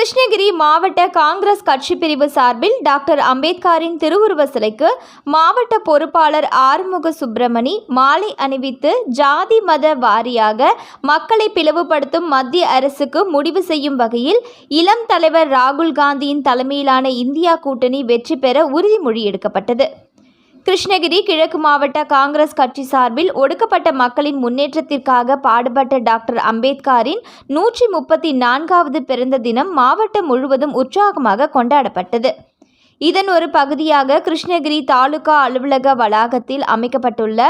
கிருஷ்ணகிரி மாவட்ட காங்கிரஸ் கட்சி பிரிவு சார்பில் டாக்டர் அம்பேத்கரின் திருவுருவ சிலைக்கு மாவட்ட பொறுப்பாளர் ஆறுமுக சுப்பிரமணி மாலை அணிவித்து ஜாதி மத வாரியாக மக்களை பிளவுபடுத்தும் மத்திய அரசுக்கு முடிவு செய்யும் வகையில் இளம் தலைவர் ராகுல் காந்தியின் தலைமையிலான இந்தியா கூட்டணி வெற்றி பெற உறுதிமொழி எடுக்கப்பட்டது. கிருஷ்ணகிரி கிழக்கு மாவட்ட காங்கிரஸ் கட்சி சார்பில் ஒடுக்கப்பட்ட மக்களின் முன்னேற்றத்திற்காக பாடுபட்ட டாக்டர் அம்பேத்கரின் நூற்றி முப்பத்தி நான்காவது பிறந்த தினம் மாவட்டம் முழுவதும் உற்சாகமாக கொண்டாடப்பட்டது. இதன் ஒரு பகுதியாக கிருஷ்ணகிரி தாலுகா அலுவலக வளாகத்தில் அமைக்கப்பட்டுள்ள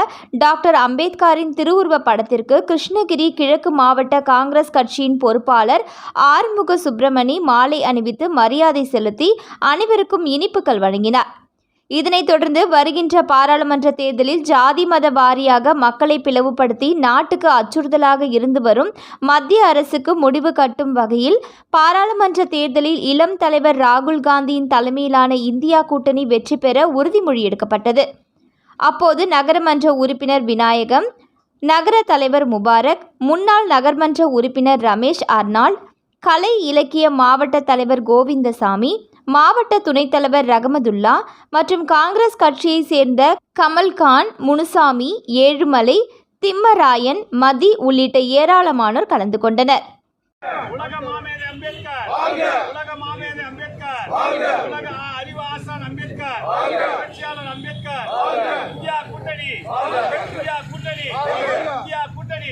டாக்டர் அம்பேத்கரின் திருவுருவ படத்திற்கு கிருஷ்ணகிரி கிழக்கு மாவட்ட காங்கிரஸ் கட்சியின் பொறுப்பாளர் ஆறுமுக சுப்பிரமணி மாலை அணிவித்து மரியாதை செலுத்தி அனைவருக்கும் இனிப்புகள் வழங்கினார். இதனைத் தொடர்ந்து வருகின்ற பாராளுமன்ற தேர்தலில் ஜாதி மத வாரியாக மக்களை பிளவுபடுத்தி நாட்டுக்கு அச்சுறுத்தலாக இருந்து வரும் மத்திய அரசுக்கு முடிவு கட்டும் வகையில் பாராளுமன்ற தேர்தலில் இளம் தலைவர் ராகுல் காந்தியின் தலைமையிலான இந்தியா கூட்டணி வெற்றி பெற உறுதிமொழி எடுக்கப்பட்டது. அப்போது நகரமன்ற உறுப்பினர் விநாயகம் நகர தலைவர் முபாரக் முன்னாள் நகர்மன்ற உறுப்பினர் ரமேஷ் அர்னால் கலை இலக்கிய மாவட்ட தலைவர் கோவிந்தசாமி மாவட்ட துணைத் தலைவர் ரகமதுல்லா மற்றும் காங்கிரஸ் கட்சியைச் சேர்ந்த கமல்கான் முனுசாமி ஏழுமலை திம்மராயன் மதி உள்ளிட்ட ஏராளமானோர் கலந்து கொண்டனர். உலக மாமேதை அம்பேத்கர். உலக மாமேதை அம்பேத்கர். உலக ஆ- அறிவு ஆசான் அம்பேத்கர் புரட்சியாளர் அம்பேத்கர். இந்தியா கூட்டணி. இந்தியா கூட்டணி. இந்தியா கூட்டணி.